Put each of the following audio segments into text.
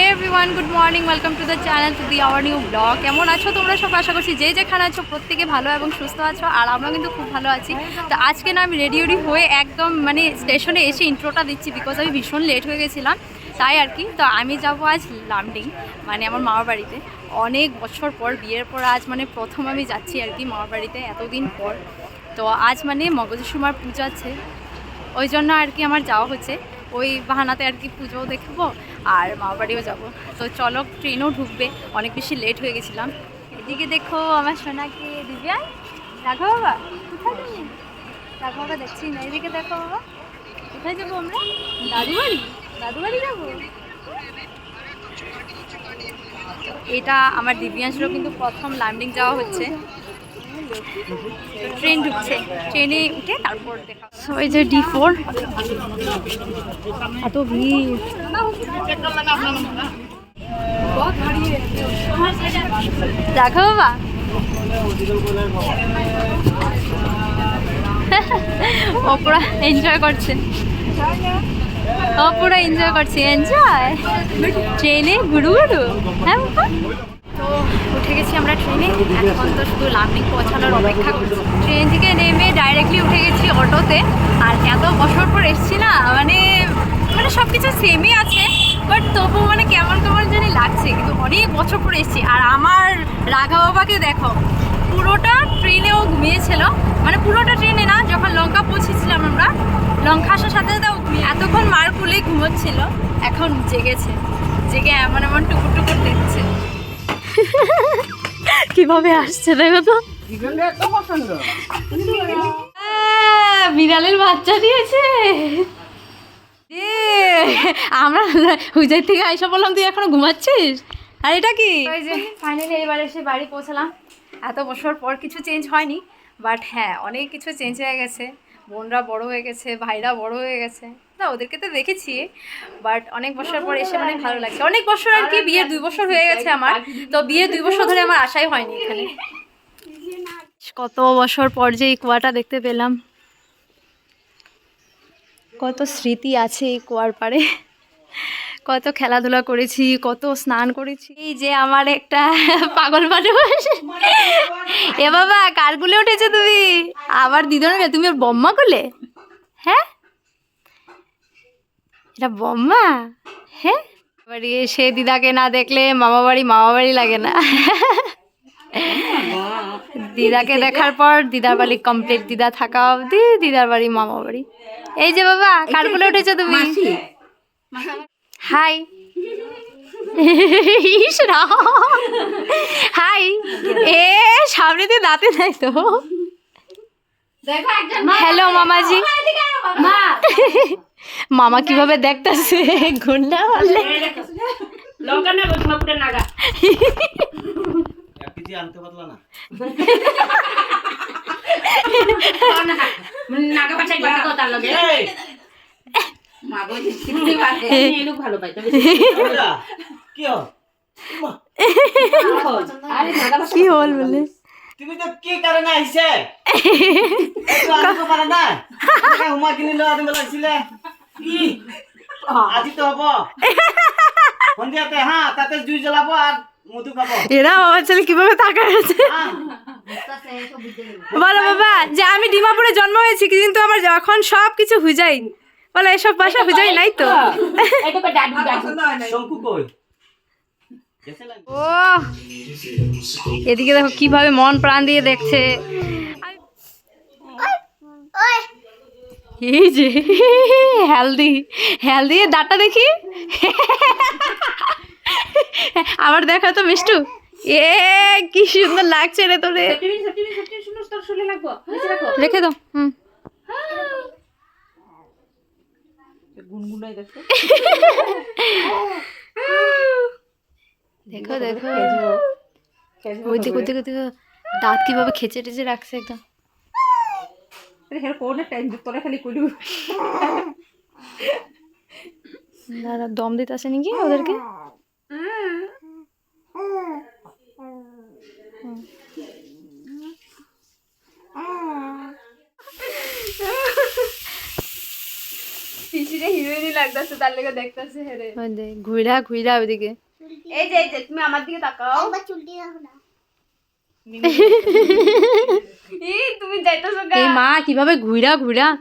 Hey everyone good morning welcome to the channel to the our new blog কেমন আছো তোমরা? সব আশা করছি যে যেখানে আছো প্রত্যেকে ভালো এবং সুস্থ আছো, আর আমরা কিন্তু খুব ভালো আছি। তো আজকে না আমি রেডি রেডি হয়ে একদম মানে স্টেশনে এসে ইন্ট্রোটা দিচ্ছি বিকজ আমি ভীষণ লেট হয়ে গেছিলাম। তাই আর কি, তো আমি যাব আজ লামডিং মানে আমার মামার বাড়িতে। অনেক বছর পর, বিয়ের পর আজ মানে প্রথম আমি যাচ্ছি আর কি মামার বাড়িতে, এতদিন পর। তো আজ মানে মগজসুমার পুজো আছে। ওই জন্য আর কি আমার যাওয়া হচ্ছে। ওই বাহানাতে আর কি পুজোও দেখব আর মামা বাড়িও যাব। তো চলো ট্রেনও ঢুকবে, অনেক বেশি লেট হয়ে গেছিলাম। এদিকে দেখো আমার সোনাকে দিব্যা রাখো বাবা, কোথায় তুমি? রাখো বাবা দেখছি না, এদিকে দেখো বাবা। কোথায় যাব আমরা? দাদু বাড়ি? দাদু বাড়ি যাব? এটা আমার দিব্যাংশরও কিন্তু প্রথম লামডিং যাওয়া হচ্ছে। ট্রেন ঢুকছে। ট্রেনে উঠে তারপর দেখা সো এই যে ডি ফোর এত ভিড়। দেখো বাবা। ও পুরা এনজয় করছে। ও পুরো এনজয় করছে। এনজয় ট্রেনে গুড়ু গুড়ু হ্যাঁ তো উঠে গেছি আমরা ট্রেনে এখন তো শুধু লামডিং পৌঁছানোর অপেক্ষা করছি। ট্রেন থেকে নেমে ডাইরেক্টলি উঠে গেছি অটোতে। আর এত বছর পর এসছি না মানে মানে সব কিছু সেমই আছে। বাট তবু মানে কেমন কেমন জানি লাগছে। কিন্তু অনেক বছর পর এসছি। আর আমার রাঘা বাবাকে দেখো, পুরোটা ট্রেনেও ঘুমিয়েছিল। মানে পুরোটা ট্রেনে না, যখন লঙ্কা পৌঁছেছিলাম আমরা, লঙ্কা আসার সাথে সাথে ঘুমিয়ে- এতক্ষণ মার কুলে ঘুমোচ্ছিল। এখন জেগেছে। জেগে এমন এমন টুকুর টুকুর দেখছে। কীভাবে আসছে দেখো তো? আহ, বিড়ালের বাচ্চা দিয়েছে। এ, আমরা হুজাই থেকে আইসা বললাম তুই এখনও ঘুমাচ্ছিস? আর এটা কি? ওই যে ফাইনালি এবার এসে বাড়ি পৌঁছালাম। এত বছর পর কিছু চেঞ্জ হয়নি বাট হ্যাঁ অনেক কিছু চেঞ্জ হয়ে গেছে। বোনরা বড় হয়ে গেছে ভাইরা বড় হয়ে গেছে। না ওদেরকে তো দেখেছি বাট অনেক বছর পর এসে মানে ভালো লাগছে। অনেক বছর আর কি বিয়ের দুই বছর হয়ে গেছে আমার তো বিয়ের দুই বছর ধরে আমার আশাই হয়নি এখানে। কত বছর পর যে এই কুয়াটা দেখতে পেলাম। কত স্মৃতি আছে এই কুয়ার পাড়ে। কত খেলাধুলা করেছি কত স্নান করেছি। এই যে আমার একটা পাগল মানুষ। এ বাবা কার উঠেছে তুমি? আবার দিদন তুমি ওর বম্মা কুলে? হ্যাঁ? এটা বম্মা? হ্যাঁ বাড়ি সে দিদাকে না দেখলে মামা বাড়ি মামা বাড়ি লাগে না। দিদাকে দেখার পর দিদার বাড়ি কমপ্লিট দিদা থাকা অবধি দিদার বাড়ি মামা বাড়ি এই যে বাবা কার কোলে উঠেছো তুমি? হাই। হাই। এ সামনে দিয়ে দাঁতে নাই তো। হ্যালো মামাজি। মামা কীভাবে দেখতেছে? গুন্ডা বললে লঙ্কা না পুরে নাগা এক কেজি আনতে পারলা না। নাগা তো লগে। এই, মাগো পারে। এই। লোক ভালো পাই তবে ওরা, কি হল? কি হল বলে। তুমি তো কি কারণে আহিছে এইটো আনিব পাৰা নাই। এনেকে সোমাই কিনি লৈ আনিব লাগিছিলে কি আজি তো হব। সন্ধিয়াতে হা তাতে জুই জ্বলাব আর মধু খাব। এরা বাবা ছেলে কীভাবে তাকায় আছে? বলো বাবা যে আমি ডিমাপুরে জন্ম হয়েছি কিন্তু আমার এখন সব কিছু হুজাই বলো এসব ভাষা হুজাই নাই তো? ও এদিকে দেখো কীভাবে মন প্রাণ দিয়ে দেখছে। এই যে হেলদি হেলদি দাঁতটা দেখি। আবার দেখা তো মিষ্টু। এ কি সুন্দর লাগছে রে তোরে। রাখো দাও হুম। দেখো। দেখো দেখো। ওই দিকে ওই দিকে দাঁত কীভাবে খেচে টেচে রাখছে একদম। হের কোনে টাইম খালি কইলু। দাদা দম দিতে আসে নাকি ওদেরকে? হিরো হিরোইনই লাগতেছে তার লেগে দেখতেছে হেরে। ঘুরা ঘুরা ওইদিকে। এই যে এই যে তুমি আমার দিকে তাকাও। এই তুমি যাইতেছো এই মা কীভাবে ঘুরা ঘুরা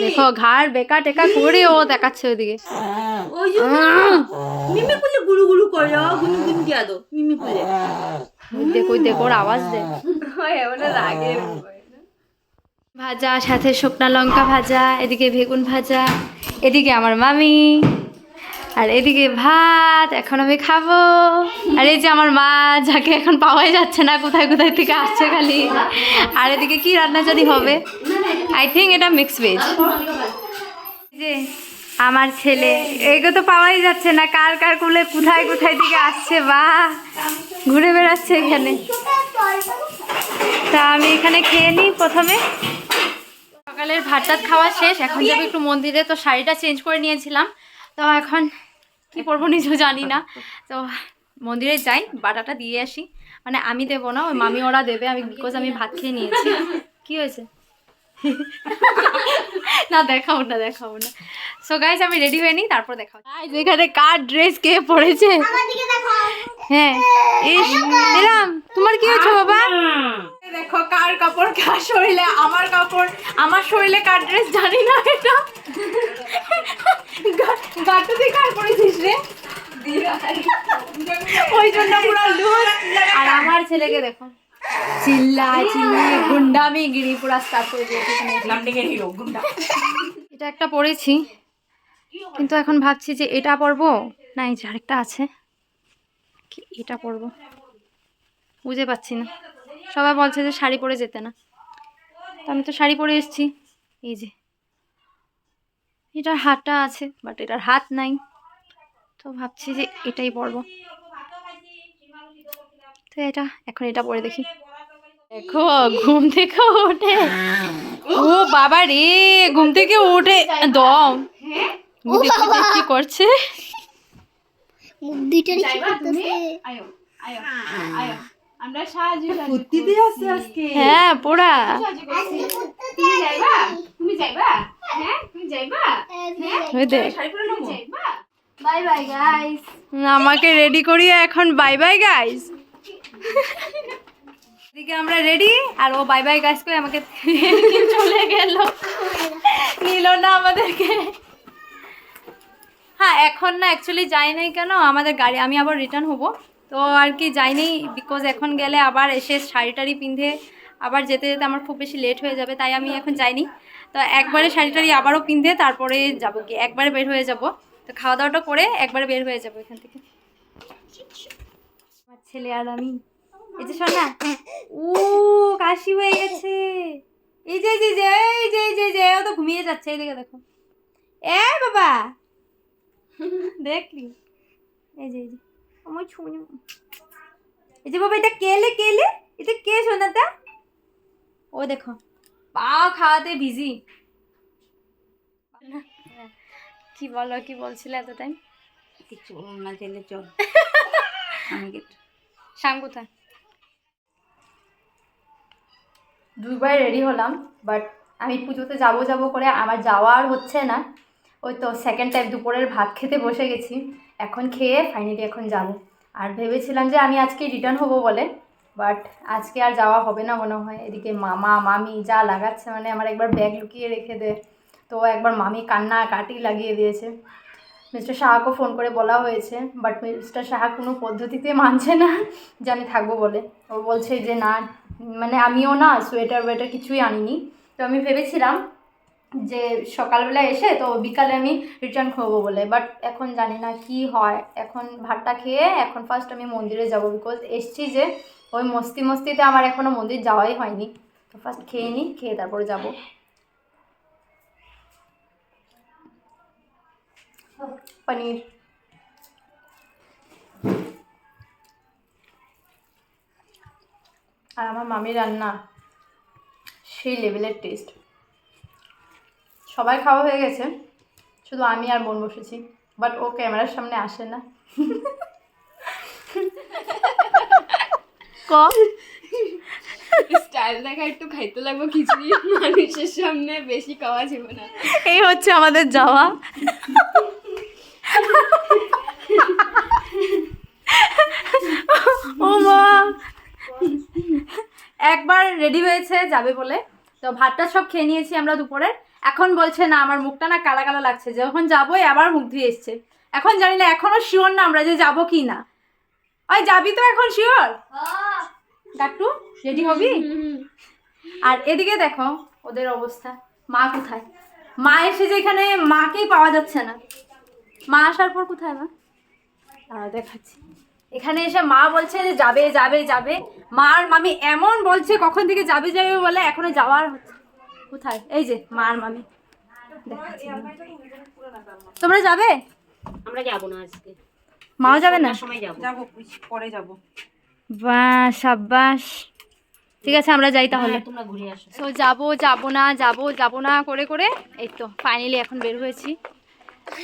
দেখো ঘাড় বেকা টেকা করে ও দেখাচ্ছে যে মিমি কুলে গুলু গুলু করে গুনু গুন দিয়া দো মিমি কুলে। দেখো ওই দেখো ওর আওয়াজ দে। ভাজা সাথে শুকনা লঙ্কা ভাজা এদিকে বেগুন ভাজা এদিকে আমার মামি। আর এদিকে ভাত এখন আমি খাব। আর এই যে আমার মা যাকে এখন পাওয়াই যাচ্ছে না, কোথায় কোথায় থেকে আসছে খালি। আর এদিকে কি রান্না যদি হবে? আই থিঙ্ক এটা মিক্স ভেজ যে আমার ছেলে এগুলো তো পাওয়াই যাচ্ছে না, কার কার কুলে কোথায় কোথায় থেকে আসছে বা? ঘুরে বেড়াচ্ছে এখানে। তা আমি এখানে খেয়ে নিই প্রথমে। সকালের ভাত টাত খাওয়া শেষ, এখন যাব একটু মন্দিরে, তো শাড়িটা চেঞ্জ করে নিয়েছিলাম। তো এখন কি পরবো নিজেও জানি না। তো মন্দিরে যাই, বাটাটা দিয়ে আসি। মানে আমি দেবো না, ওই মামি ওরা দেবে, আমি বিকজ আমি ভাত খেয়ে নিয়েছি। কি হয়েছে? না দেখাবো না দেখাবো না। সো গাইজ আমি রেডি হয়ে নিই তারপর দেখাবো। গাইজ এখানে কার ড্রেস কে পরেছে? হ্যাঁ। ইস এরাম তোমার কি হয়েছে বাবা? দেখো কার কাপড় কার শরীরে আমার কাপড় আমার শরীরে কার ড্রেস জানি না এটা। গাটু দিয়ে কার পরেছিস রে? ওই জন্য পুরো লুজ আর আমার ছেলেকে দেখো। চিল্লা চিল্লি গুন্ডামি গিরি পুরা স্টার্ট করে দিয়েছে। হিরো গুন্ডা এটা একটা পরেছি কিন্তু এখন ভাবছি যে এটা পরবো না এই যে আরেকটা আছে। কি এটা পরবো বুঝে পাচ্ছি না। সবাই বলছে যে শাড়ি পরে যেতে না। তো আমি তো শাড়ি পরে এসেছি। এই যে। এটার হাতটা আছে বাট এটার হাত নাই। তো ভাবছি যে এটাই পরবো। তো এটা এখন এটা পরে দেখি। দেখো ঘুম থেকে ওঠে। ও বাবা রে ঘুম থেকে উঠে দম। কি করছে। মুখ দুইটার কি করতেছে। আয়ো আয়ো আয়ো। আমরা সাহায্য ফুর্তি দিয়ে আসছে আজকে। হ্যাঁ পোড়া। তুমি যাইবা? তুমি যাইবা? হ্যাঁ যাইবা? বাই বাই গাইস আমাকে রেডি করিয়ে এখন। বাই বাই গাইস এদিকে আমরা রেডি আর ও বাই বাই গাইস করে আমাকে চলে গেল। নিল না আমাদেরকে। হ্যাঁ এখন না অ্যাকচুয়ালি যাই নাই কেন? আমাদের গাড়ি, আমি আবার রিটার্ন হব। তো আর কি যাইনি বিকজ এখন গেলে আবার এসে শাড়ি টাড়ি পিন্ধে আবার যেতে যেতে আমার খুব বেশি লেট হয়ে যাবে, তাই আমি এখন যাইনি তো একবারে শাড়ি টাড়ি আবারও পিন্ধে তারপরে যাব কি একবারে বের হয়ে যাব। তো খাওয়া দাওয়াটা করে একবারে বের হয়ে যাব এখান থেকে। ছেলে আর আমি। এই যে শোনা ও কাশি হয়ে গেছে। এই যে যে যে এই যে যে যে ও তো ঘুমিয়ে যাচ্ছে এইদিকে দেখো এ বাবা দেখলি? এই যে এই যে। আমার ছুঁয়ে এই যে বাবা এটা কেলে কেলে এটা কে শোনাটা ও দেখো পা খাওয়াতে বিজি কি বলো কি বলছিলে এত টাইম কিছু না চাইলে চল। আমি শ্যাম কোথায়? দুইবার রেডি হলাম বাট আমি পুজোতে যাব যাব করে আমার যাওয়া আর হচ্ছে না। ওই তো সেকেন্ড টাইম দুপুরের ভাত খেতে বসে গেছি, এখন খেয়ে ফাইনালি এখন যাব। আর ভেবেছিলাম যে আমি আজকে রিটার্ন হব বলে বাট আজকে আর যাওয়া হবে না মনে হয়। এদিকে মামা, মামি যা লাগাচ্ছে মানে আমার একবার ব্যাগ লুকিয়ে রেখে দে। তো একবার মামি কান্না কাটি লাগিয়ে দিয়েছে। মিস্টার সাহাকেও ফোন করে বলা হয়েছে বাট মিস্টার সাহা কোনো পদ্ধতিতে মানছে না যে আমি থাকব বলে। ও বলছে যে না মানে আমিও না, সোয়েটার ওয়েটার কিছুই আনিনি। তো আমি ভেবেছিলাম যে সকালবেলা এসে তো বিকালে আমি রিটার্ন করব বলে বাট এখন জানি না কি হয়। এখন ভাতটা খেয়ে এখন ফার্স্ট আমি মন্দিরে যাব বিকজ এসছি যে ওই মস্তি মস্তিতে আমার এখনও মন্দির যাওয়াই হয়নি। তো ফার্স্ট খেয়ে নিই খেয়ে তারপরে যাব। পনির আর আমার মামির রান্না সেই লেভেলের টেস্ট সবাই খাওয়া হয়ে গেছে শুধু আমি আর বোন বসেছি বাট ও ক্যামেরার সামনে আসে না। ক? স্টাইল দেখা একটু খাইতে লাগবো খিচুড়ি মানুষের সামনে বেশি খাওয়া যাবে না। এই হচ্ছে আমাদের যাওয়া। ও মা একবার রেডি হয়েছে, যাবে বলে। তো ভাতটা সব খেয়ে নিয়েছি আমরা দুপুরে। এখন বলছে, না, আমার মুখটা না কালা কালা লাগছে। যখন যাব আবার মুখ ধুয়ে এসছে। এখন জানি না, এখনও শিওর না আমরা যে যাব কি না। ওই, যাবি তো এখন শিওর ডাক্টু রেডি হবি? আর এদিকে দেখো, ওদের অবস্থা। মা কোথায়? মা এসে যে এখানে মাকেই পাওয়া যাচ্ছে না। মা আসার পর কোথায় মা? দেখাচ্ছি। এখানে এসে মা বলছে যে যাবে যাবে যাবে। মা আর মামি এমন বলছে কখন থেকে যাবে যাবে বলে এখনও যাওয়ার হচ্ছে কোথায়? এই যে মা আর মামি। দেখাচ্ছি। তোমরা যাবে? আমরা যাব না আজকে। মাও যাবে না? সময় যাব। যাব পরে যাব। বাহ সাব্বাস। ঠিক আছে আমরা যাই তাহলে। তোমরা ঘুরে আসো। সো যাব যাব না যাব যাব না করে করে। এই তো ফাইনালি এখন বের হয়েছি।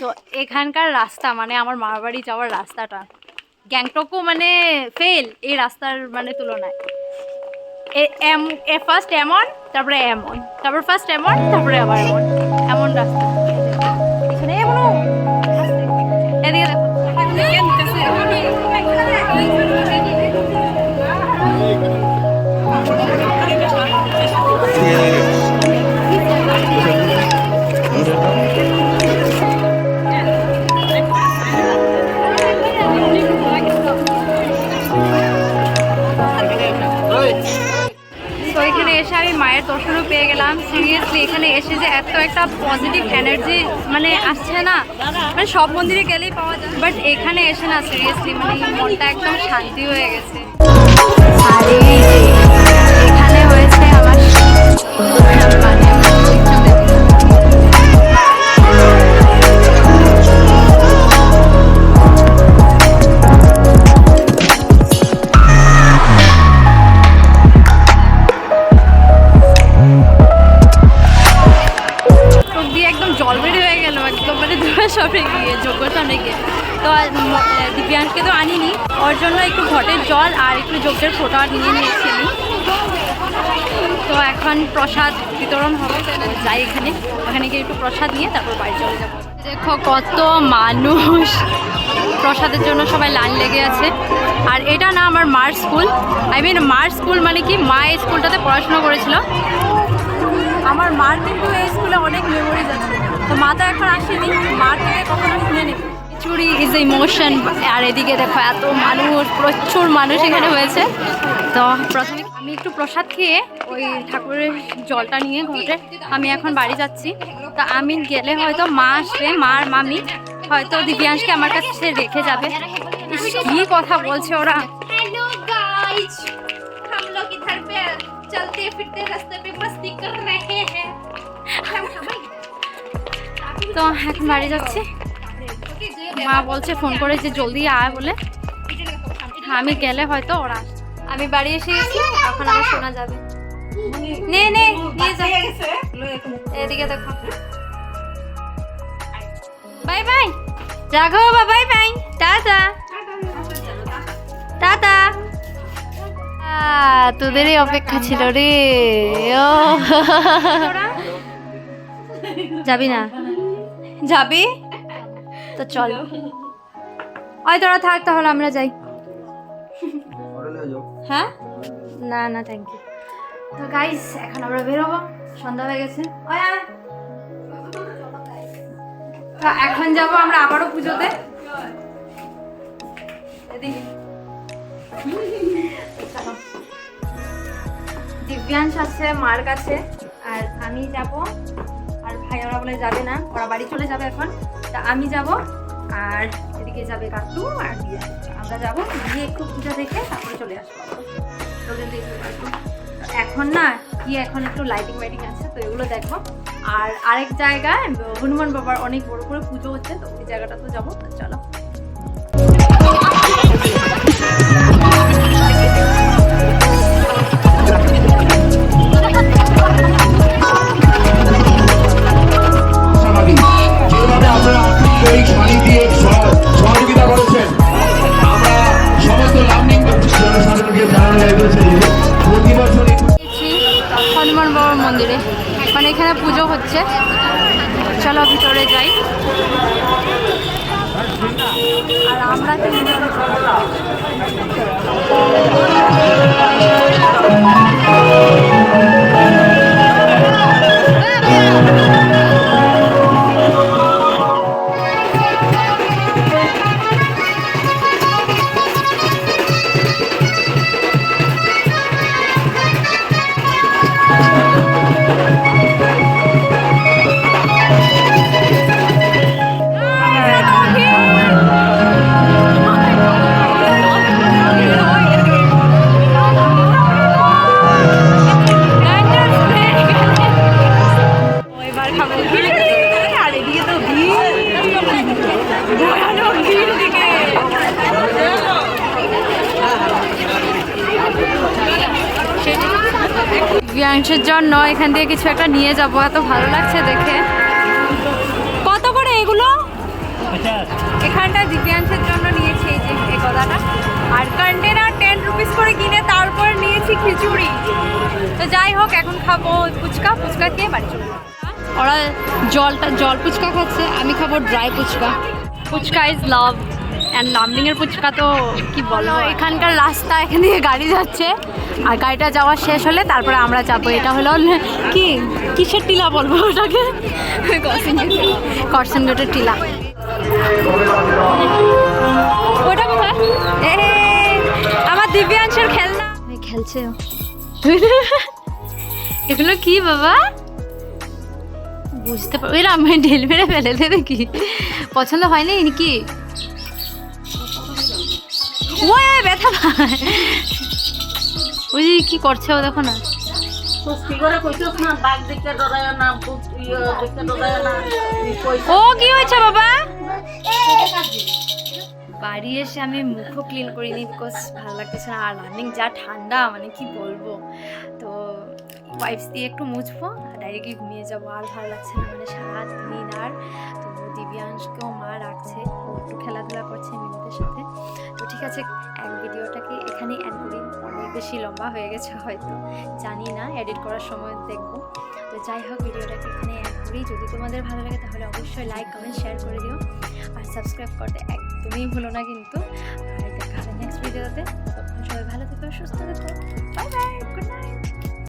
তো এখানকার রাস্তা মানে আমার মামার বাড়ি যাওয়ার রাস্তাটা, গ্যাংটকও মানে ফেল এই রাস্তার মানে তুলনায়। এম- এ ফার্স্ট এমন, তারপরে এমন, তারপর ফার্স্ট এমন, তারপরে আবার এমন এমন রাস্তা। এখানে এমন তো এখানে এসে আমি মায়ের দর্শনও পেয়ে গেলাম। সিরিয়াসলি এখানে এসে যে এত একটা পজিটিভ এনার্জি মানে আসছে না। মানে সব মন্দিরে গেলেই পাওয়া যায়। বাট এখানে এসে না সিরিয়াসলি মানে মনটা একদম শান্তি হয়ে গেছে। আর, এখানে হয়েছে আমার মানে জল আর একটু যজ্ঞের ফোটা নিয়ে নিয়েছি তো এখন প্রসাদ বিতরণ হবে যাই এখানে। ওখানে গিয়ে একটু প্রসাদ নিয়ে তারপর বাড়ি চলে যাব। দেখো কত মানুষ। প্রসাদের জন্য সবাই লাইন লেগে আছে। আর এটা না আমার মার স্কুল। আই মিন মার স্কুল মানে কি? মা এই স্কুলটাতে পড়াশোনা করেছিল। আমার মার কিন্তু এই স্কুলে অনেক মেমোরিজ আছে। তো মা তো এখন আসেনি। মার থেকে কখনো শুনে নি চুরি ইজ ইমোশন আর এদিকে দেখো এত মানুষ প্রচুর মানুষ এখানে হয়েছে তো প্রথমে আমি একটু প্রসাদ খেয়ে ওই ঠাকুরের জলটা নিয়ে ঘরে আমি এখন বাড়ি যাচ্ছি তা আমি গেলে হয়তো মা আসবে মা আর মামি হয়তো দিব্যাংশকে আমার কাছে রেখে যাবে ইস, কি কথা বলছে ওরা हेलो गाइस हम लोग इधर पे चलते फिरते रास्ते पे मस्ती कर रहे हैं তো এখন বাড়ি যাচ্ছি মা বলছে, ফোন করে যে জলদি আয় বলে। আমি গেলে হয়তো ওরা আমি বাড়ি এসে গেছি এখন আমার শোনা যাবে। নে নে, নিয়ে যা। এদিকে দেখো। Bye bye. রাঘব বাবা, বাই বাই। টাটা। টাটা। তোদেরই অপেক্ষা ছিল রে। ও। যাবি না? যাবি? তো চল। ওই তোরা থাক, তাহলে আমরা যাই। হ্যাঁ? না না থ্যাংক ইউ তো গাইস এখন আমরা বেরোবো। সন্ধ্যা হয়ে গেছে। তো এখন যাব আমরা আবারও পুজোতে। দিব্যাংশ আছে মার কাছে আর আমি যাব। আর ভাই, ওরা বলে যাবে না। ওরা বাড়ি চলে যাবে এখন। তা আমি যাব, আর এদিকে যাবে কাকু আর দিয়ে আমরা যাব গিয়ে একটু পূজা দেখে তারপরে চলে আসব। এখন না কি এখন একটু লাইটিং ওয়াইটিং আছে, তো এগুলো দেখো আর আরেক জায়গায় হনুমান বাবার অনেক বড় করে পুজো হচ্ছে, তো ওই জায়গাটা তো যাব চলো। এখানে পুজো হচ্ছে। চলো ভিতরে যাই। আর আমরা তিনজন জন্য এখান দিয়ে কিছু একটা নিয়ে যাব। এত ভালো লাগছে দেখে। কত করে এগুলো? এখানটা দিব্যাংশের জন্য নিয়েছি এই যে এই গলাটা। আর কন্টেনার টেন রুপিস করে কিনে তারপর নিয়েছি খিচুড়ি। তো যাই হোক এখন খাব ফুচকা। ফুচকা খেয়ে বাড়ি চলবো ওরা জলটা জল ফুচকা খাচ্ছে আমি খাব dry phuchka. Phuchka is love and লামডিংয়ের phuchka তো কি বলো এখানকার রাস্তা এখান থেকে গাড়ি যাচ্ছে আর গাড়িটা যাওয়া শেষ হলে তারপরে আমরা যাব। এটা হলো কি? কিসের টিলা বলব ওটাকে? করসন গেটের টিলা। ওটা কোথায়? আমার দিব্যাংশের খেলনা। খেলছে। এগুলো কি বাবা? বুঝতে পার এরা আমি ঢেল মেরে ফেলে দেবে কি পছন্দ হয়নি নাকি? ও ব্যথা পায়। ওই যে কি করছে ও দেখো না। ইয়ে না। ও কি হয়েছে বাবা? বাড়ি এসে আমি মুখও ক্লিন করিনি বিকজ ভালো লাগতেছে না। আর রানিং যা ঠান্ডা মানে কি বলব? তো ওয়াইপস দিয়ে একটু মুছবো ডাইরেক্টলি ঘুমিয়ে যাব। আর ভালো লাগছে না মানে সারা দিন আর তো দিব্যাংশকেও মা রাখছে ও একটু খেলাধুলা করছে মিমিদের সাথে। তো ঠিক আছে, এক ভিডিওটাকে এখানেই অ্যাড করি। অনেক বেশি লম্বা হয়ে গেছে হয়তো, জানি না এডিট করার সময় দেখব। তো যাই হোক, ভিডিওটাকে এখানে অ্যাড করি। যদি তোমাদের ভালো লাগে তাহলে অবশ্যই লাইক কমেন্ট শেয়ার করে দিও। আর সাবস্ক্রাইব করতে একদমই ভুলো না কিন্তু। আর দেখা হবে নেক্সট ভিডিওতে ততক্ষণ সবাই ভালো থেকো, সুস্থ থেকো। Bye bye good night